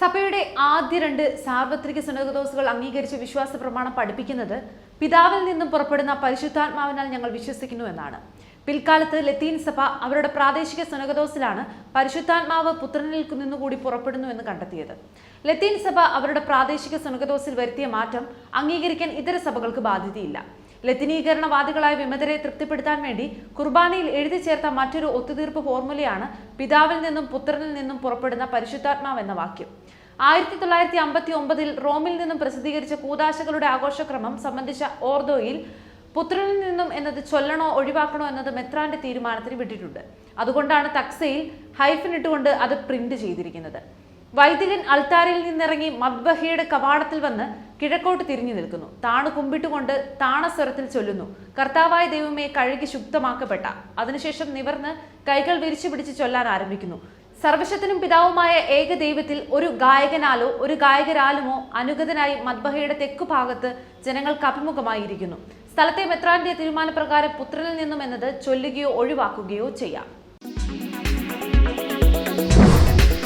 സഭയുടെ ആദ്യ രണ്ട് സാർവത്രിക സുനകദോസുകൾ അംഗീകരിച്ച വിശ്വാസ പ്രമാണം പഠിപ്പിക്കുന്നത് പിതാവിൽ നിന്നും പുറപ്പെടുന്ന പരിശുദ്ധാത്മാവിനാൽ ഞങ്ങൾ വിശ്വസിക്കുന്നു എന്നാണ്. പിൽക്കാലത്ത് ലത്തീൻ സഭ അവരുടെ പ്രാദേശിക സുനകദോസിലാണ് പരിശുദ്ധാത്മാവ് പുത്രനിൽ നിന്നുകൂടി പുറപ്പെടുന്നു എന്ന് കണ്ടെത്തിയത്. ലത്തീൻ സഭ അവരുടെ പ്രാദേശിക സുനകദോസിൽ വരുത്തിയ മാറ്റം അംഗീകരിക്കാൻ ഇതര സഭകൾക്ക് ബാധ്യതയില്ല. ലത്തിനീകരണവാദികളായ വിമതരെ തൃപ്തിപ്പെടുത്താൻ വേണ്ടി കുർബാനയിൽ എഴുതി ചേർത്ത മറ്റൊരു ഒത്തുതീർപ്പ് ഫോർമുലയാണ് പിതാവിൽ നിന്നും പുത്രനിൽ നിന്നും പുറപ്പെടുന്ന പരിശുദ്ധാത്മാവ് എന്ന വാക്യം. ആയിരത്തി തൊള്ളായിരത്തി അമ്പത്തി ഒമ്പതിൽ റോമിൽ നിന്നും പ്രസിദ്ധീകരിച്ച കൂതാശകളുടെ ആഘോഷക്രമം സംബന്ധിച്ച ഓർദോയിൽ പുത്രനിൽ നിന്നും എന്നത് ചൊല്ലണോ ഒഴിവാക്കണോ എന്നത് മെത്രാന്റെ തീരുമാനത്തിന് വിട്ടിട്ടുണ്ട്. അതുകൊണ്ടാണ് തക്സയിൽ ഹൈഫൻ ഇട്ടുകൊണ്ട് അത് പ്രിന്റ് ചെയ്തിരിക്കുന്നത്. വൈദികൻ അൾത്താരയിൽ നിന്നിറങ്ങി മദ്ബഹയുടെ കവാടത്തിൽ വന്ന് കിഴക്കോട്ട് തിരിഞ്ഞു നിൽക്കുന്നു. താണു കുമ്പിട്ടുകൊണ്ട് താണസ്വരത്തിൽ ചൊല്ലുന്നു കർത്താവായ ദൈവമേ കഴുകി ശുദ്ധമാക്കപ്പെട്ട. അതിനുശേഷം നിവർന്ന് കൈകൾ വിരിച്ചു പിടിച്ച് ചൊല്ലാൻ ആരംഭിക്കുന്നു. സർവശത്തിനും പിതാവുമായ ഏക ദൈവത്തിൽ ഒരു ഗായകനാലോ ഒരു ഗായകരാലുമോ അനുഗതനായി മദ്ബഹയുടെ തെക്കു ഭാഗത്ത് ജനങ്ങൾക്ക് അഭിമുഖമായിരിക്കുന്നു. സ്ഥലത്തെ മെത്രാന്റെ തീരുമാനപ്രകാരം പുത്രനിൽ നിന്നും എന്നത് ചൊല്ലുകയോ ഒഴിവാക്കുകയോ ചെയ്യാം.